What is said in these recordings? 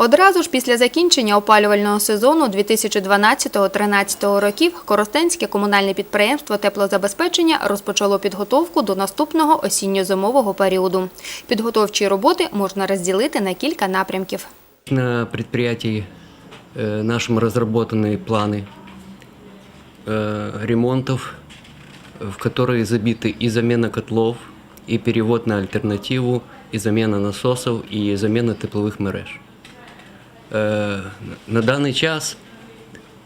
Одразу ж після закінчення опалювального сезону 2012-13 років Коростенське комунальне підприємство теплозабезпечення розпочало підготовку до наступного осінньо-зимового періоду. Підготовчі роботи можна розділити на кілька напрямків. На предприятии э, нашим разработаны планы э, ремонтов, в которые забиты и замена котлов, и перевод на альтернативу, и замена насосов, и замена теплових мереж. Э, На даний час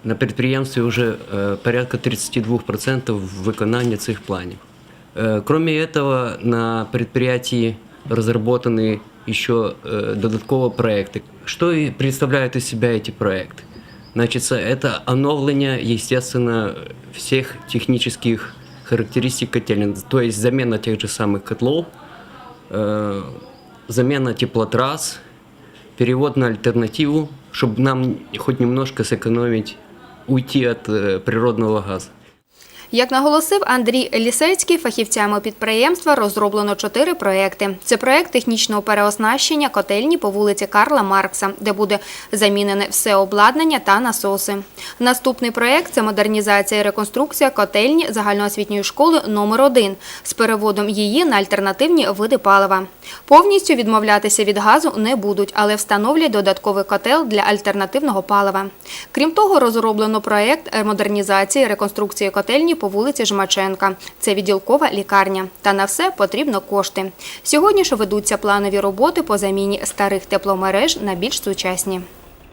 на підприємстві вже е, порядка 32% виконання цих планів. Э, Кроме этого, на предприятии разработаны еще э, додатково проекты. Что и представляют из себя эти проекты? Значит, это оновление, естественно, всех технических характеристик котелен, то есть замена тех же самых котлов, э, замена теплотрасс, перевод на альтернативу, чтобы нам хоть немножко сэкономить, уйти от э, природного газа. Як наголосив Андрій Лісецький, фахівцями підприємства розроблено чотири проекти. Це проект технічного переоснащення котельні по вулиці Карла Маркса, де буде замінене все обладнання та насоси. Наступний проект це модернізація і реконструкція котельні загальноосвітньої школи номер 1 з переводом її на альтернативні види палива. Повністю відмовлятися від газу не будуть, але встановлять додатковий котел для альтернативного палива. Крім того, розроблено проект модернізації і реконструкції котельні по вулиці Жмаченка. Це відділкова лікарня. Та на все потрібно кошти. Сьогодні ж ведуться планові роботи по заміні старих тепломереж на більш сучасні.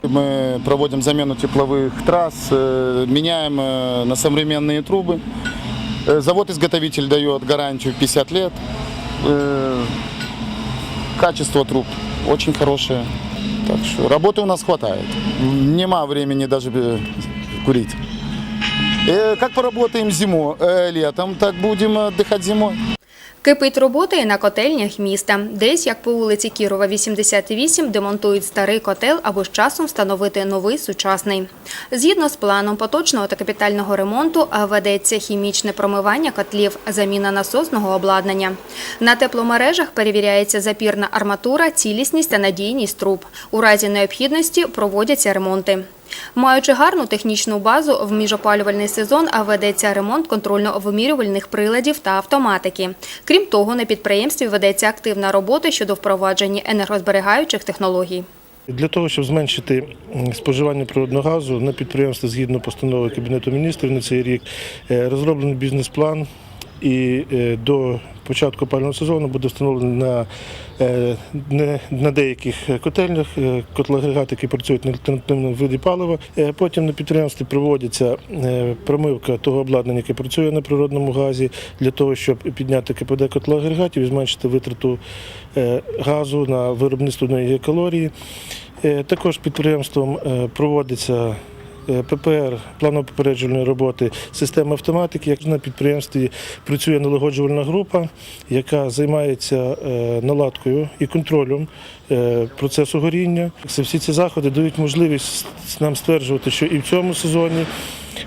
Мы проводим замену тепловых трасс, э, меняем э, на современные трубы. Э, Завод-изготовитель дает гарантию 50 лет. Э, Качество труб очень хорошее. Так что работы у нас хватает. Нема времени даже э, курить. Э, Как поработаем зимой, э, летом, так будем отдыхать зимой. Кипить робота і на котельнях міста. Десь, як по вулиці Кірова, 88, демонтують старий котел, аби з часом встановити новий сучасний. Згідно з планом поточного та капітального ремонту а, ведеться хімічне промивання котлів, заміна насосного обладнання. На тепломережах перевіряється запірна арматура, цілісність та надійність труб. У разі необхідності проводяться ремонти. Маючи гарну технічну базу в міжопалювальний сезон, ведеться ремонт контрольно-вимірювальних приладів та автоматики. Крім того, на підприємстві ведеться активна робота щодо впровадження енергозберігаючих технологій. Для того, щоб зменшити споживання природного газу на підприємстві згідно постанови Кабінету міністрів на цей рік е, розроблений бізнес-план і е, до початку опалювального сезону буде встановлено на, е, на деяких котельнях е, котлоагрегати, які працюють на альтернативному виді палива. Потім на підприємстві проводиться промивка того обладнання, яке працює на природному газі, для того, щоб підняти КПД котлоагрегатів і зменшити витрату газу на виробництво калорії. Також підприємством проводиться е, ППР, планово-попереджувальної роботи, системи автоматики. Як на підприємстві працює налагоджувальна група, яка займається е, наладкою і контролем е, процесу горіння. Всі ці заходи дають можливість нам стверджувати, що і в цьому сезоні.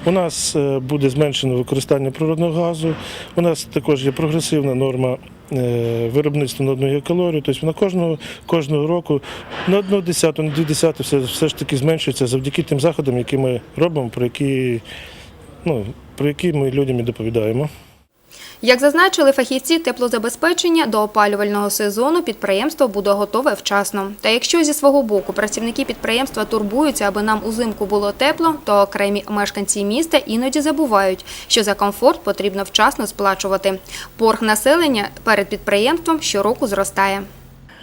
У нас буде зменшено використання природного газу. У нас також є прогресивна норма е, виробництва на одну гігакалорію. Тобто на кожного, кожного року на одну десяту, на дві десяти все, все ж таки зменшується завдяки тим заходам, які ми робимо, про які, ну, про які ми людям і доповідаємо. Як зазначили фахівці теплозабезпечення, до опалювального сезону підприємство буде готове вчасно. Та якщо зі свого боку працівники підприємства турбуються, аби нам узимку було тепло, то окремі мешканці міста іноді забувають, що за комфорт потрібно вчасно сплачувати. Борг населення перед підприємством щороку зростає.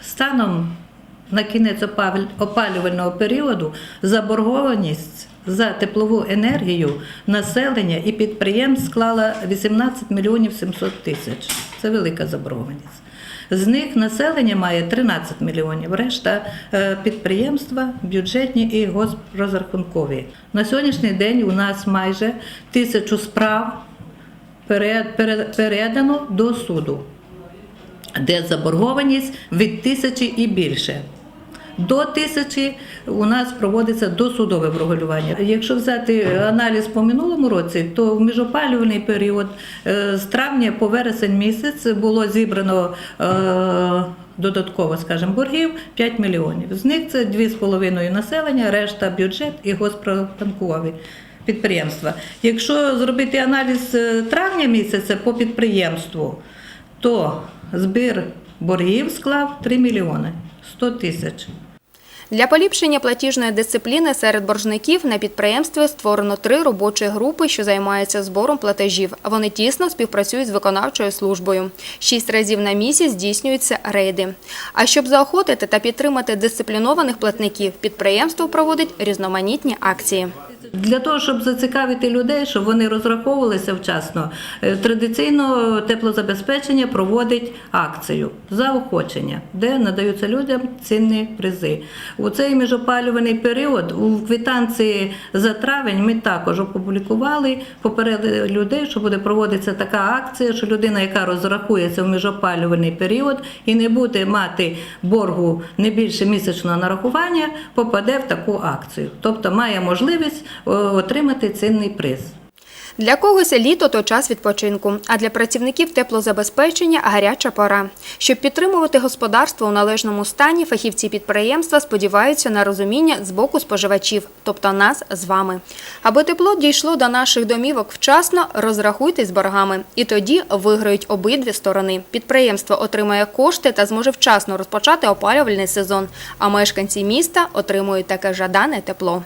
Станом на кінець опалювального періоду заборгованість за теплову енергію населення і підприємств склала 18 мільйонів 700 тисяч. Це велика заборгованість. З них населення має 13 мільйонів, решта е, підприємства, бюджетні і госпрозрахункові. На сьогоднішній день у нас майже тисячу справ пере- пере- передано до суду де заборгованість від тисячі і більше. До тисячі у нас проводиться досудове врегулювання. Якщо взяти аналіз по минулому році, то в міжопалювальний період е, з травня по вересень місяць було зібрано е, додатково, скажімо, боргів 5 мільйонів. З них це 2,5 населення, решта бюджет і госпротанкові підприємства. Якщо зробити аналіз е, травня місяця по підприємству, то збір боргів склав 3 мільйони 100 тисяч. Для поліпшення платіжної дисципліни серед боржників на підприємстві створено три робочі групи, що займаються збором платежів. Вони тісно співпрацюють з виконавчою службою. Шість разів на місяць здійснюються рейди. А щоб заохотити та підтримати дисциплінованих платників, підприємство проводить різноманітні акції. Для того, щоб зацікавити людей, щоб вони розраховувалися вчасно, е, традиційно теплозабезпечення проводить акцію заохочення, де надаються людям цінні призи. У цей міжопалюваний період у квитанції за травень ми також опублікували, попередили людей, що буде проводитися така акція, що людина, яка розрахується в міжопалювальний період і не буде мати боргу не більше місячного нарахування, попаде в таку акцію. Тобто має можливість отримати цінний приз. Для когось літо то час відпочинку, а для працівників теплозабезпечення гаряча пора. Щоб підтримувати господарство у належному стані, фахівці підприємства сподіваються на розуміння з боку споживачів, тобто нас з вами. Аби тепло дійшло до наших домівок вчасно, розрахуйтесь з боргами, і тоді виграють обидві сторони. Підприємство отримає кошти та зможе вчасно розпочати опалювальний сезон, а мешканці міста отримують таке жадане тепло.